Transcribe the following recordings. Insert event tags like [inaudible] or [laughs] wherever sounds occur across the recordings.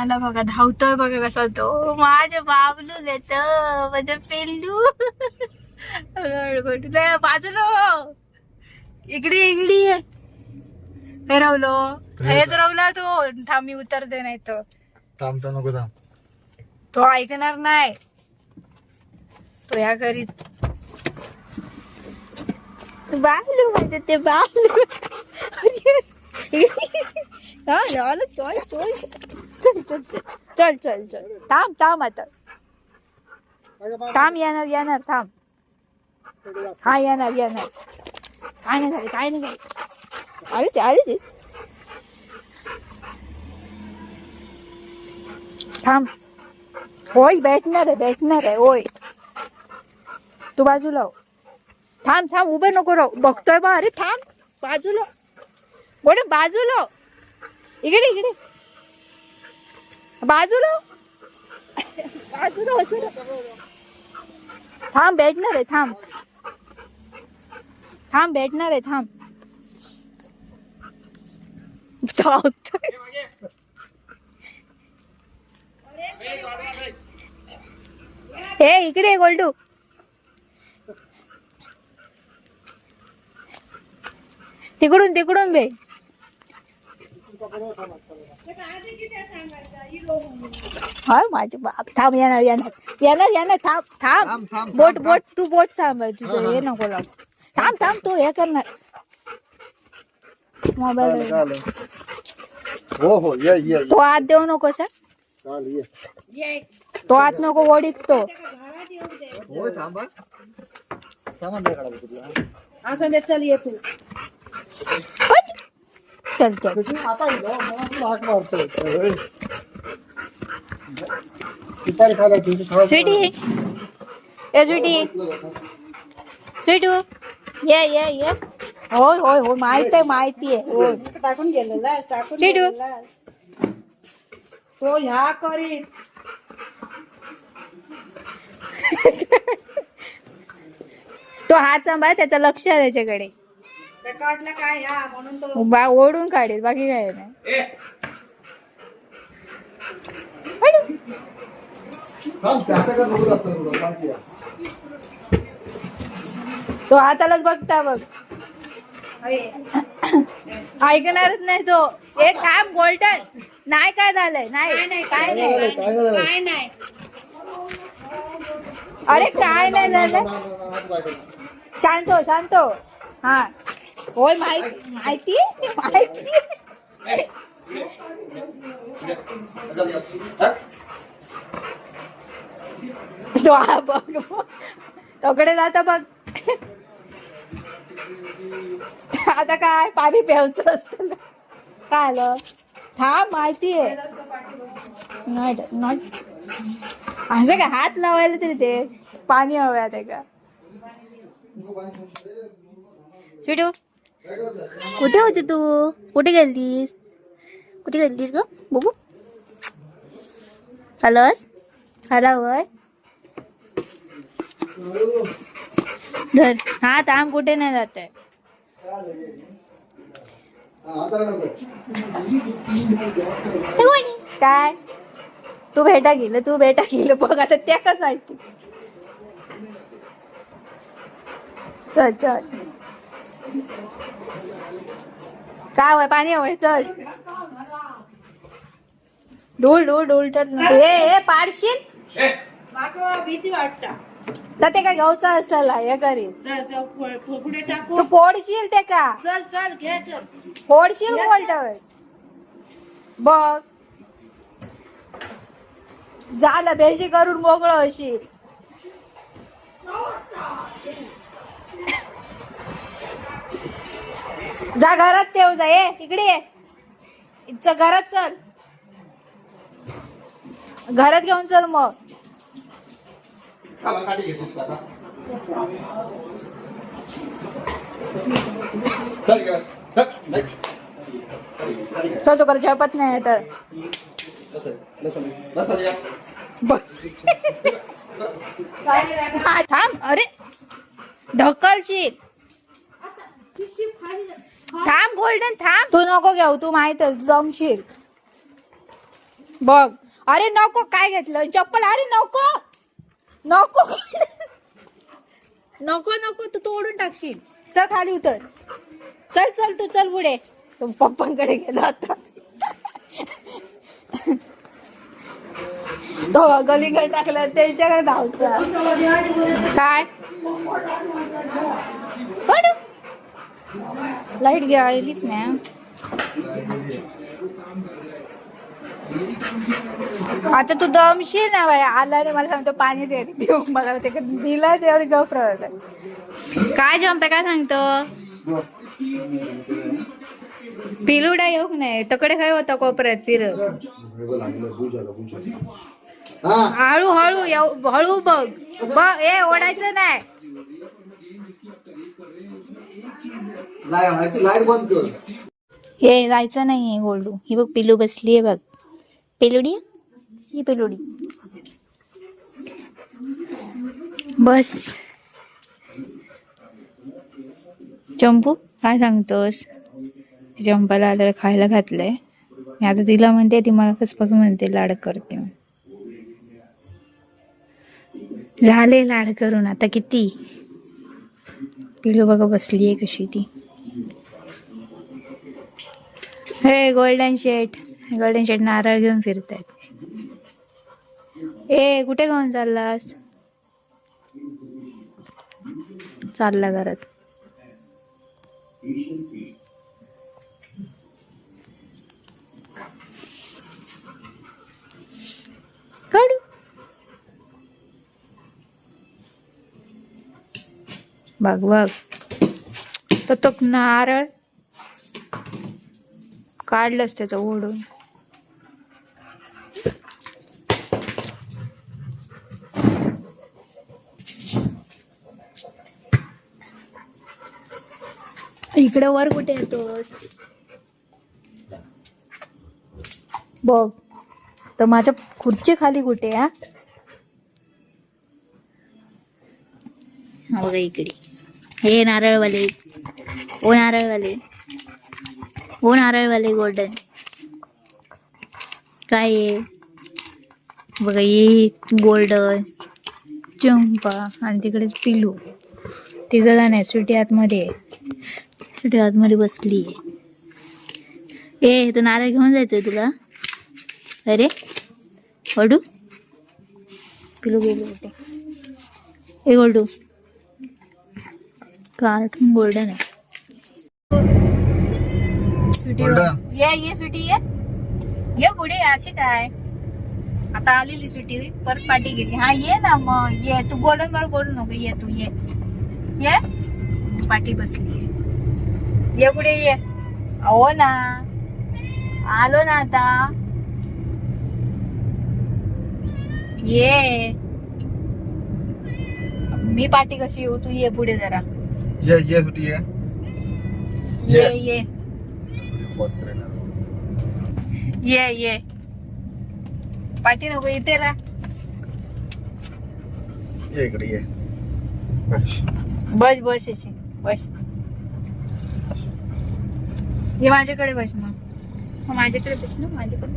आला बघा धावतोय बघा कसा तो. माझ्या बाबलू येत माझं पेल्लू. बाजूलो इकडे इकडे ये. काय रावलो हेच रावला तो. थांब मी उतरते नाही तो थांब तर नको थांब. तो ऐकणार नाही. तो या करीत बाबलू म्हणजे ते बाबलू. [laughs] हा झालं चल चल चल चल चल चल चल चल. थांब थांब आता. थांब येणार येणार थांब. हा येणार येणार. काय नाही झालं काय नाही झालं. अरे ते अरे ते. थांब. होय बैठणार आहे बैठणार आहे होय तू बाजूला हो. थांब थांब उभं नको राहू. बघतोय बा अरे थांब बाजूला. बोल बाजूला इकडे इकडे. बाजूला? बाजूला असं थांब भेटणार आहे थांब. थांब भेटणार आहे थांब. हे इकडे गोल्डू. तिकडून तिकडून भेट हा माझे बाप थांब येणार येणार. येणार येणार थांब थांब. थांब, थांब, बोट थांब, बोट तू बोट सांभाळ तुझं हे नको लाव. थांब थांब तू हे करणार. चालेल, मोबाईल चालेल. हो हो ये ये ये. तो हात देऊ नको सर चाल ये. तो हात नको ओढीत तो. होय थांबा. सामान द्या काढा तुला. असं दे चल ये तू. चल चल आता मारतोय. दुपारी तुझी. स्वीटी ए स्वीटी स्वीटू ये ये ये होय होय होय माहीत आहे माहिती आहे होय टाकून गेलेला टाकून चिडू. गेलेला. तो ह्या करीत तो हात सांभाळ त्याचं लक्ष आहे त्याच्याकडे काय ओढून काढेल बाकी काय नाही. तो आतालाच बघता बघ. ऐकणारच नाही तो. एक काम गोल्डन नाही काय झालंय? नाही. काय नाही काय नाही. काय नाही अरे काय नाही. झालं शांतो शांतो हा होय माहिती माहिती माहिती. तो हा बघ. तोकडे जात बघ. आता काय पाणी प्यायचं असतं. काय आलं? थांब माहिती आहे. नाही नाही. असं काय हात लावायला तरी ते पाणी हवं आहे का? स्वीटू कुठे होती तू? कुठे गेलतीस? कुठे गेलतीस ग? बघू. हॅलोस हॅलो? वय धर. हा थांब कुठे नाही जात आहे. काय? तू भेटा गेलं तू भेटा गेलं. बघ आता त्या कच वाटते. चल चल. काय हवंय पाणी हवंय चल. डोल डोल डोल तर हे पाडशील? भीती वाटता. तर ते काय गावचा असलेला हे पुढे टाकू तू फोडशील ते का? चल चल घे चल. फोडशील बोल्टर बघ. झालं बेशी करून मोकळं होशील. जा घरात ठेव जा ये इकडे ये. घरात चल. घरात घेऊन चल मग. चल तो कर झळपत नाही तर. थांब अरे ढकलशील. थांब गोल्डन थांब. तू नको घेऊ तू माहितच जमशील बघ. अरे नको काय घेतलं? चप्पल अरे नको. नको. नको नको तू तोडून टाकशील. चल खाली उतर. चल चल तू चल पुढे. तो पप्पांकडे गेला आता. तो गलीकडे टाकला त्यांच्याकडे धावता काय? लाइट गेलीच नाही. आता तू दमशील ना बाय आला रे मला सांगतो पाणी दे देऊ मला ते दिला तेव्हा गप्र काय जंप काय सांगतो? पिलुडा येऊ नाही तकडे काय होता कोपऱ्यात पिर हळू हळू हळू बघ. बघ ए ओढायचं नाही. लाइट बंद कर. हे जायचं नाही गोल्डू ही बघ पिलू बसली आहे बघ. पिलुडी ही पिलुडी बस. चंपू काय सांगतोस? चंपाला आता खायला घातलंय. मी आता तिला म्हणते ती मला कसपासून म्हणते लाड करते झाले लाड करून आता किती? पिलू बघा बसली आहे कशी ती. हे गोल्डन शेट गोल्डन शेट नारळ घेऊन फिरतायत. ए कुठे घेऊन चाललास? चालला घरात. काढू. बघ बघ. तो तो नारळ काढलंच त्याचं ओढून. इकडे वर कुठे येतोस? बघ. तर माझ्या खुर्ची खाली कुठे हा बघा इकडे. हे नारळवाले. ओ नारळवाले. हो नारळवाले गोल्डन काय आहे बघा ये गोल्डन चंपा. आणि तिकडेच पिलू. तिघ नाही आहे सुटी आतमध्ये आहे. सुटी आतमध्ये बसली ए तू नारळ घेऊन जायचंय तुला? अरे ओडू पिलू गेलो कुठे ए गोल्डू कार्टून गोल्डन आहे. सुटी ये ये सुटी ये ये पुढे अशी काय आता आलेली सुटी परत पाठी गेली हा ये ना मग ये तू गोल्डन बरोबर बोलू नको ये तू ये। ये? पाठी बसली ये पुढे ये। हो ना आलो ना आता ये। मी पाठी कशी येऊ तू ये पुढे जरा। ये ये सुटी है। ये ये. ये। पॉज करेणार. ये ये. पाठी नको इथे राह. इकडे ये. बस. बस अशी बस. ये माझ्याकडे बस मग. माझ्याकडे बस ना माझ्याकडे.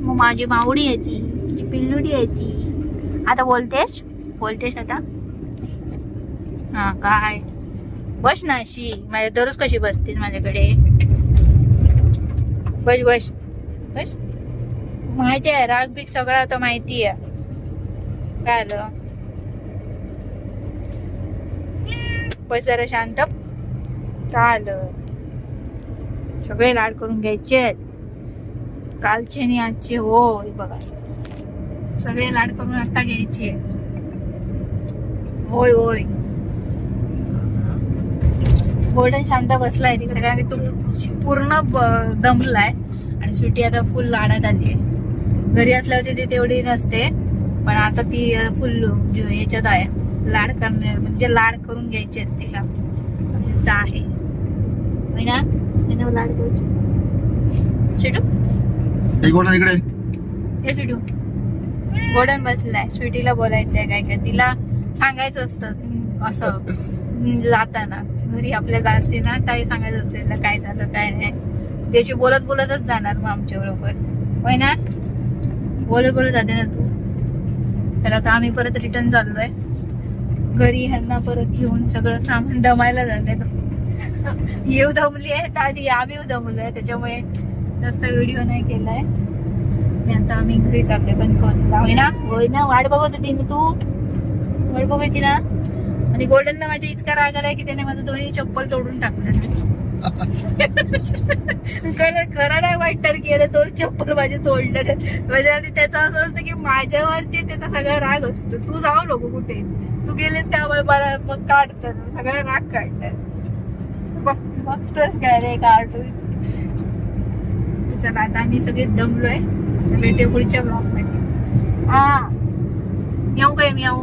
मग माझी मावडी आहे ती माझी पिल्लुडी आहे ती. आता बोलतेस? बोलतेस आता? हा काय? बस ना अशी. माझ्या दररोज कशी बसतेस माझ्याकडे? बस बस. बस. माहिती आहे राग बीक सगळं आता माहिती आहे. काय आलं बस जरा शांत. काय आलं सगळे लाड करून घ्यायचे आहेत. कालचे आणि आजचे होय बघा. सगळे लाड करून आता घ्यायचे होय होय. गोल्डन शांत बसलाय तिकडे कारण की तो पूर्ण दमलाय. आणि सुटी आता फुल लाडात आली आहे घरी असल्यावर ती तेवढी नसते पण आता ती फुल याच्यात आहे लाड करणे म्हणजे लाड करून घ्यायचे आहेत तिला. असं आहे. महिना महिना लाड करू सुटू? हे गोल्डन इकडे हे सुटू. गोल्डन बसलाय. स्वीटीला बोलायचंय काय काय. तिला सांगायचं असतं असं जाताना. घरी आपल्या जाते ना ताई सांगायचं असतं ना काय झालं काय नाही. त्याची बोलत बोलतच जाणार मग आमच्या बरोबर. होय ना? बोलत बोलत जाते ना तू. तर आता आम्ही परत रिटर्न चाललोय. घरी ह्यांना परत घेऊन सगळं सामान दमायला जाते. येऊ दमली आहे आधी आम्ही दमलोय. त्याच्यामुळे जास्त व्हिडिओ नाही केलाय. आणि आता आम्ही घरी चाललोय बंद करून होय ना? होय ना? वाट बघत होती ना तू? वाट बघायची ना? आणि गोल्डन माझ्या इतका राग आलाय की त्याने माझं दोन्ही चप्पल तोडून टाकलं. खरं खरं नाही वाटणार तर अरे दोन चप्पल माझे तोडणार म्हणजे आणि त्याचं असं असतं की माझ्यावरती त्याचा सगळा राग असतो. तू जाऊ नको कुठे. तू गेलेस का मला मग काढतात. सगळा राग काढतात. बघतोस काय रे कार्टून चला आता आम्ही सगळे दमलोय. भेटे पुढच्या ब्लॉकमध्ये. हा. येऊ काय मी येऊ?